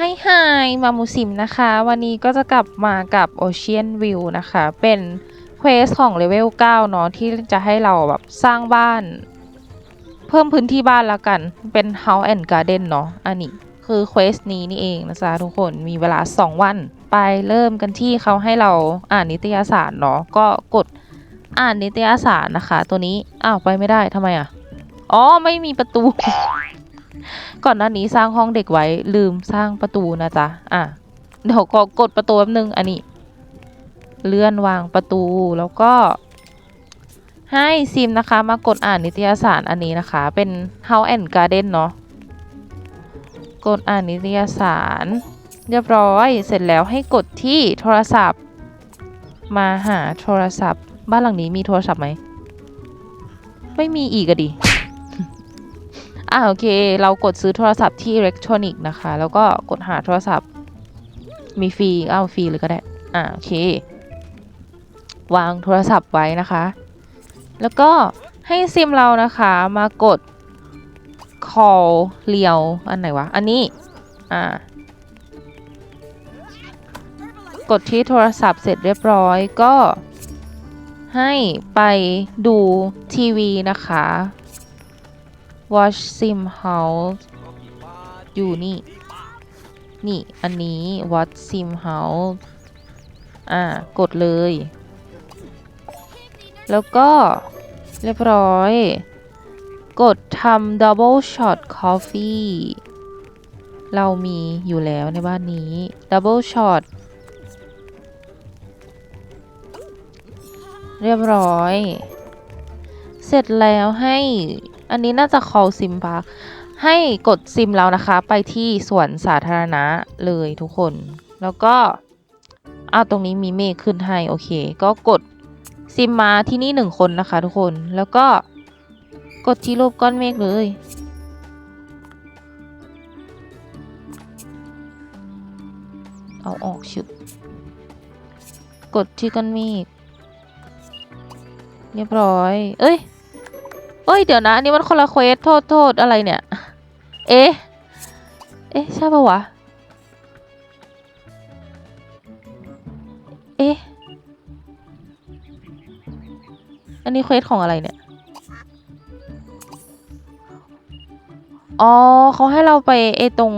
ให้ไฮมามูซิมนะคะ วันนี้ก็จะกลับมากับ Ocean View นะคะ เป็นเควสของเลเวล9เนาะที่จะให้เราแบบสร้างบ้าน เพิ่มพื้นที่บ้านแล้วกัน เป็น House and Garden เนาะอันนี้คือเควสนี้นี่เองนะจ๊ะทุกคนมีเวลา 2 วัน ไปเริ่มกันที่เขาให้เราอ่านนิตยสารเนาะก็กดอ่านนิตยสารนะคะ ตัวนี้อ้าวไปไม่ได้ทำไมอะอ๋อไม่มีประตู ก่อนหน้านี้สร้างห้องเด็กไว้ลืมสร้างประตูนะจ๊ะ อะ เดี๋ยวก็กดประตูแป๊บนึง อันนี้ เลื่อนวางประตูแล้วก็ ให้ซิมนะคะ มากดอ่านนิตยสารอันนี้นะคะ เป็น House and Garden เนาะ กดอ่านนิตยสาร เรียบร้อย เสร็จแล้วให้กดที่โทรศัพท์ มาหาโทรศัพท์ บ้านหลังนี้มีโทรศัพท์ไหม ไม่มีอีกอะดิ อ่าโอเค เรากดซื้อโทรศัพท์ที่อิเล็กทรอนิกส์นะคะ แล้วก็กดหาโทรศัพท์ มีฟรีเอาฟรีเลยก็ได้ อ่าโอเค วางโทรศัพท์ไว้นะคะ แล้วก็ให้ซิมเรานะคะมากด call เรียวอันไหนวะ อันนี้ อ่ากดที่โทรศัพท์เสร็จเรียบร้อยก็ให้ไปดูทีวีนะคะ Watch Sim House อยู่นี่ นี่ อันนี้ Watch Sim House อ่า กดเลย แล้วก็เรียบร้อย กดทำ Double Shot Coffee เรามีอยู่แล้วในบ้านนี้ Double Shot เรียบร้อย เสร็จแล้วให้ อันนี้น่าจะ call sim park ให้กดซิมแล้วนะคะ ไปที่สวนสาธารณะเลยทุกคน แล้วก็เอาตรงนี้มีเมฆขึ้นให้โอเค ก็กดซิมมาที่นี่หนึ่งคนนะคะ ทุกคนแล้วก็กดที่รูปก้อนเมฆเลย เอาออกชึบกดที่ก้อนเมฆเรียบร้อย เอ้ย เอ้ยเดี๋ยวนะ อันนี้มันคนละเควสโทษโทษอะไรเนี่ย เอ๊ะ เอ๊ะ ใช่ปะวะ เอ๊ะ อันนี้เควสของอะไรเนี่ย อ๋อเขาให้เราไปไอตรง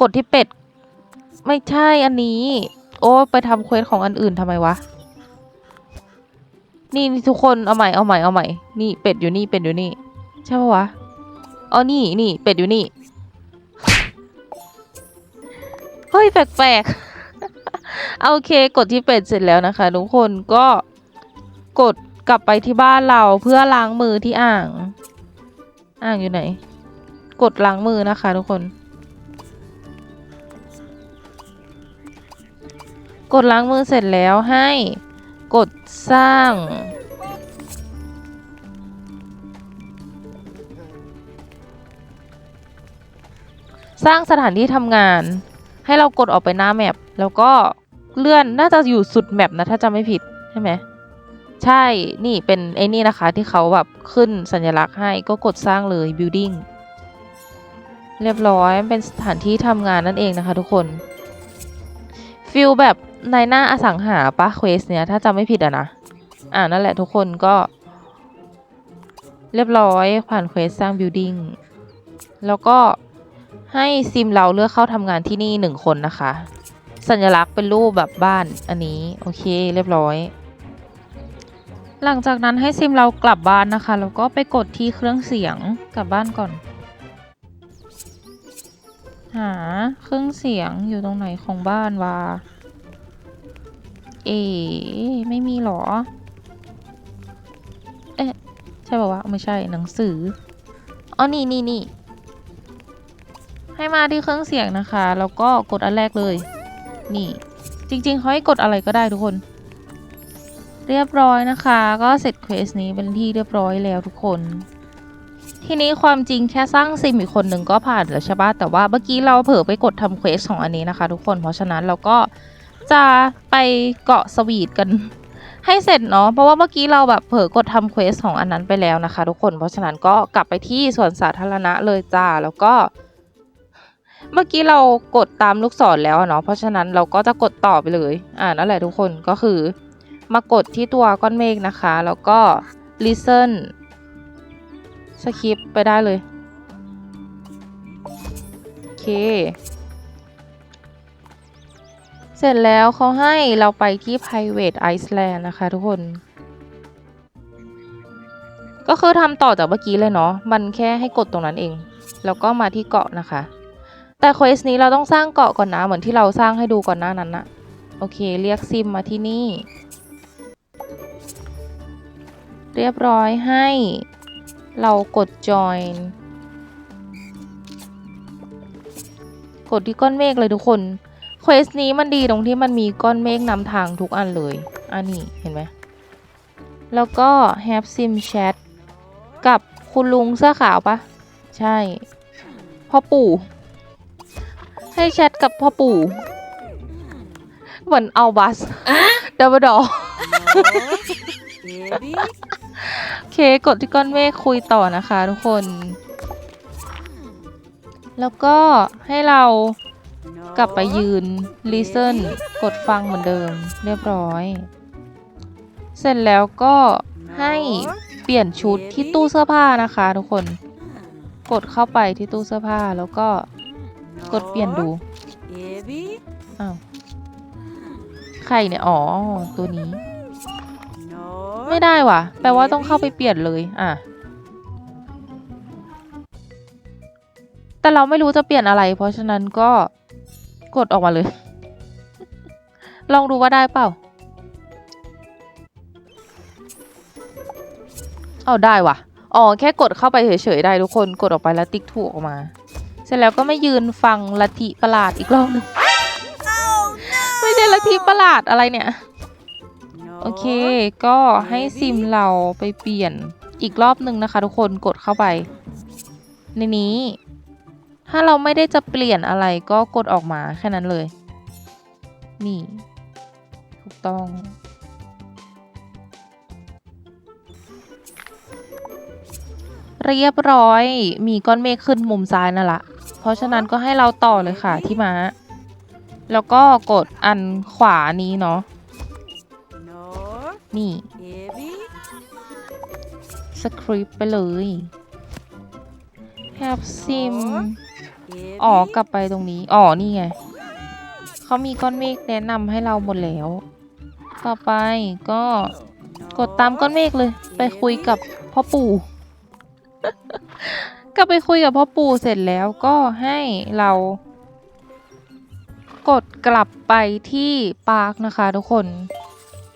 กดที่เป็ด ไม่ใช่อันนี้ โอ้ ไปทำเควสของอันอื่นทำไมวะ นี่นี่ทุกคนเอาใหม่เอาใหม่เอาใหม่ นี่เป็ดอยู่นี่เป็ดอยู่นี่ ใช่ปะวะอ๋อนี่นี่เป็ดอยู่นี่ เฮ้ยแปลกๆเอาโอเคกดที่เป็ดเสร็จแล้วนะคะ ทุกคนก็กดกลับไปที่บ้านเราเพื่อล้างมือที่อ่าง อ่างอยู่ไหน กดล้างมือนะคะ ทุกคน กดล้างมือเสร็จแล้วให้ กดสร้าง สร้างสถานที่ทำงาน ให้เรากดออกไปหน้าแมปแล้วก็เลื่อนน่าจะอยู่สุดแมปนะ ถ้าจำไม่ผิด ใช่ไหมใช่ นี่เป็นไอ้นี่นะคะที่เขาแบบขึ้นสัญลักษณ์ให้ก็กดสร้างเลย building เรียบร้อยเป็นสถานที่ทำงานนั่นเองนะคะทุกคนฟิลแบบ ในหน้าอสังหาปะเควสเนี่ย ถ้าจำไม่ผิดอะนะ อ่านั่นแหละทุกคนก็ เรียบร้อยผ่านเควสสร้าง building แล้วก็ให้ซิมเราเลือกเข้าทำงานที่นี่หนึ่งคนนะคะ สัญลักษณ์เป็นรูปแบบบ้านอันนี้ โอเค เรียบร้อย หลังจากนั้นให้ซิมเรากลับบ้านนะคะ แล้วก็ไปกดที่เครื่องเสียงกลับบ้านก่อน หาเครื่องเสียงอยู่ตรงไหนของบ้านวะ เอ๋ไม่มีหรอ เอ๊ะ ใช่ป่าวะไม่ใช่หนังสือ อ๋อ นี่นี่นี่ ให้มาที่เครื่องเสียงนะคะ แล้วก็กดอันแรกเลย นี่ จริงๆเขาให้กดอะไรก็ได้ทุกคน เรียบร้อยนะคะ ก็เสร็จเควสนี้เป็นที่เรียบร้อยแล้วทุกคนทีนี้ความจริงแค่สร้างซิมอีกคนหนึ่งก็ผ่านแล้วใช่ปะแต่ว่าเมื่อกี้เราเผลอไปกดทำเควสของอันนี้นะคะ ทุกคนเพราะฉะนั้นเราก็ จะไปเกาะสวีทกัน ให้เสร็จเนาะเพราะว่าเมื่อกี้เราแบบเผลอกดทำเควสของอันนั้นไปแล้วนะคะ ทุกคนเพราะฉะนั้นก็กลับไปที่สวนสาธารณะเลยจ้าแล้วก็ เมื่อกี้เรากดตามลูกศรแล้วเนาะเพราะฉะนั้นเราก็จะกดต่อไปเลย อ่านั่นแหละทุกคนก็คือ มากดที่ตัวก้อนเมฆนะคะ แล้วก็ listen สคิปไปได้เลย โอเค เสร็จแล้วเขาให้เราไปที่ private Iceland นะคะทุกคน ก็คือทำต่อจากเมื่อกี้เลยเนาะ มันแค่ให้กดตรงนั้นเอง แล้วก็มาที่เกาะนะคะ แต่เควสนี้เราต้องสร้างเกาะก่อนนะ เหมือนที่เราสร้างให้ดูก่อนหน้านั้นนะโอเค เรียกซิมมาที่นี่ เรียบร้อยให้เรากด join กดที่ก้อนเมฆเลยทุกคน เควสนี้มันดีตรงที่มันมีก้อนเมฆนำทางทุกอันเลย อันนี้เห็นไหม แล้วก็ have sim chat กับคุณลุงเสื้อขาวปะ ใช่ พ่อปู่ ให้แชทกับพ่อปู่ เหมือนเอาบัสดับเบิลดอโอเค กดที่ก้อนเมฆคุยต่อนะคะทุกคน แล้วก็ให้เรา กลับไปยืน listen กดฟังเหมือนเดิม เรียบร้อย เสร็จแล้วก็ให้เปลี่ยนชุดที่ตู้เสื้อผ้านะคะทุกคน กดเข้าไปที่ตู้เสื้อผ้าแล้วก็กดเปลี่ยนดู Baby. อ้าว ใครเนี่ย อ๋อ ตัวนี้ No. ไม่ได้ว่ะ แปลว่าต้องเข้าไปเปลี่ยนเลย อะ แต่เราไม่รู้จะเปลี่ยนอะไร เพราะฉะนั้นก็ กดออกมาเลย ลองดูว่าได้เปล่า เอาได้ว่ะ อ๋อ แค่กดเข้าไปเฉยๆได้ทุกคน กดออกไปแล้วติ๊กถูกออกมา เสร็จแล้วก็ไม่ยืนฟังลัทธิประหลาดอีกรอบหนึงไม่ใช่ลัทธิประหลาดอะไรเนี่ย No. โอเค ก็ให้ซิมเราไปเปลี่ยนอีกรอบหนึ่งนะคะ ทุกคน กดเข้าไป ในนี้ ถ้าเราไม่ได้จะเปลี่ยนอะไรก็กดออกมาแค่นั้นเลย นี่ ถูกต้อง เรียบร้อย มีก้อนเมฆขึ้นมุมซ้ายนั่นละเพราะฉะนั้นก็ให้เราต่อเลยค่ะที่ม้า แล้วก็กดอันขวานี้เนาะ นี่ สคริปต์ไปเลย have sim อ๋อกลับไปตรงนี้ อ๋อ นี่ไง เขามีก้อนเมฆแนะนำให้เราหมดแล้ว ต่อไปก็กดตามก้อนเมฆเลย ไปคุยกับพ่อปู่ ก็ไปคุยกับพ่อปู่เสร็จแล้วก็ให้เรา กดกลับไปที่ปาร์คนะคะทุกคน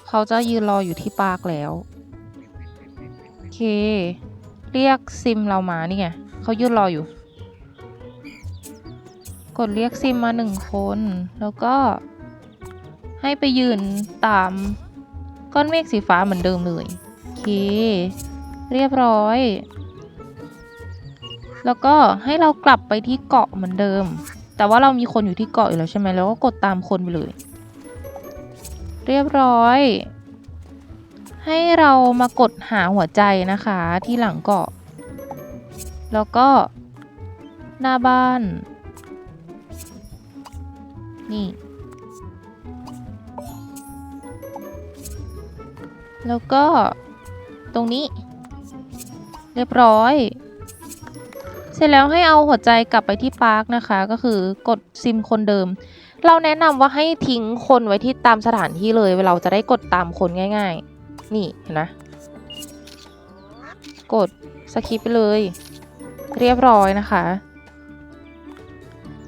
เขาจะยืนรออยู่ที่ปาร์คแล้วโอเค เรียกซิมเรามานี่ไงเขายืนรออยู่ กดเรียกซิมมาหนึ่งคน แล้วก็ให้ไปยืนตามก้อนเมฆสีฟ้าเหมือนเดิมเลยโอเค เรียบร้อย แล้วก็ให้เรากลับไปที่เกาะเหมือนเดิม แต่ว่าเรามีคนอยู่ที่เกาะอยู่แล้วใช่ไหมแล้วก็กดตามคนไปเลย เรียบร้อย ให้เรามากดหาหัวใจนะคะที่หลังเกาะ แล้วก็หน้าบ้าน นี่ แล้วก็ตรงนี้ เรียบร้อย เสร็จแล้วให้เอาหัวใจกลับไปที่ปาร์คนะคะ ก็คือกดซิมคนเดิม เราแนะนำว่าให้ทิ้งคนไว้ที่ตามสถานที่เลยเราจะได้กดตามคนง่าย ๆ นี่เห็นไหมกดสคิปไปเลย เรียบร้อยนะคะ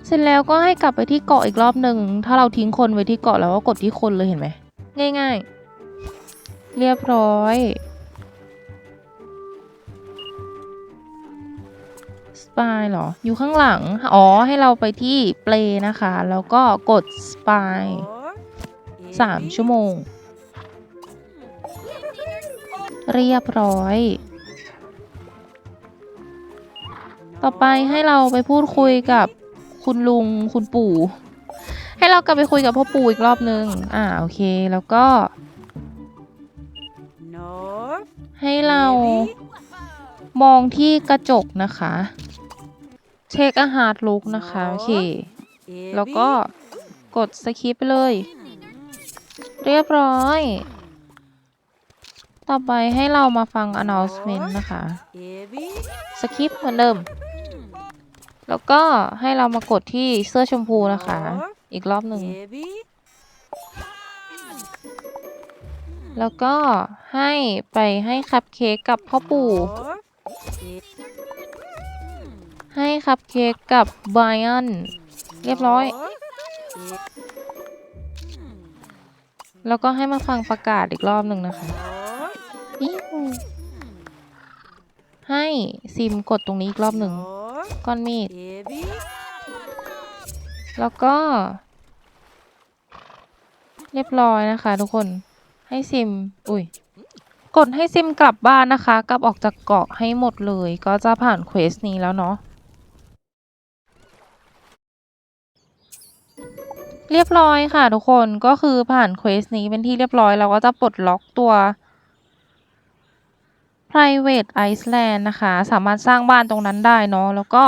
เสร็จแล้วก็ให้กลับไปที่เกาะอีกรอบหนึ่ง ถ้าเราทิ้งคนไว้ที่เกาะแล้วก็กดที่คนเลยเห็นไหม ง่ายๆ เรียบร้อย สปายเหรอ อยู่ข้างหลัง อ๋อ ให้เราไปที่เปลนะคะ แล้วก็กดสปายสามชั่วโมง เรียบร้อย ต่อไปให้เราไปพูดคุยกับ คุณลุงคุณปู่ ให้เรากลับไปคุยกับพ่อปู่อีกรอบนึง อ่าโอเคแล้วก็ No. ให้เรา Baby. มองที่กระจกนะคะ เช็คอาหารลุกนะคะ โอเค แล้วก็กดสคิปไปเลย เรียบร้อย ต่อไปให้เรามาฟัง announcement นะคะเอบีสคิปเหมือนเดิม แล้วก็ให้เรามากดที่เสื้อชมพูนะคะ อีกรอบหนึ่งเอบีแล้วก็ให้ไปให้คัพเค้กกับพ่อปู่เอให้คัพเค้กกับไบอันเรียบร้อย แล้วก็ให้มาฟังประกาศอีกรอบหนึ่งนะคะอิ๊ว ให้ซิมกดตรงนี้อีกรอบหนึ่งก้อนมีดเอบีแล้วก็ เรียบร้อยนะคะทุกคนให้ซิม อุ้ย กดให้ซิมกลับบ้านนะคะ กลับออกจากเกาะให้หมดเลย ก็จะผ่านเควสนี้แล้วเนาะเรียบร้อยค่ะทุกคนก็คือผ่านเควสนี้เป็นที่เรียบร้อยเราก็จะปลดล็อกตัว private Iceland นะคะ สามารถสร้างบ้านตรงนั้นได้เนาะแล้วก็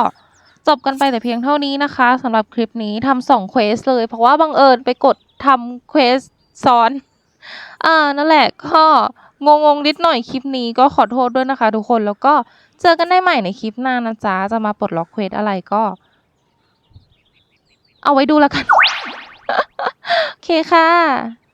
จบกันไปแต่เพียงเท่านี้นะคะสำหรับคลิปนี้ทำสองเควสเลย เพราะว่าบังเอิญไปกดทำเควสซ้อนอ่านั่นแหละก็งงงนิดหน่อยคลิปนี้ก็ขอโทษด้วยนะคะ ทุกคนแล้วก็เจอกันได้ใหม่ในคลิปหน้านะจ๊ะ จะมาปลดล็อกเควสอะไรก็ เอาไว้ดูแล้วกัน โอเคค่ะ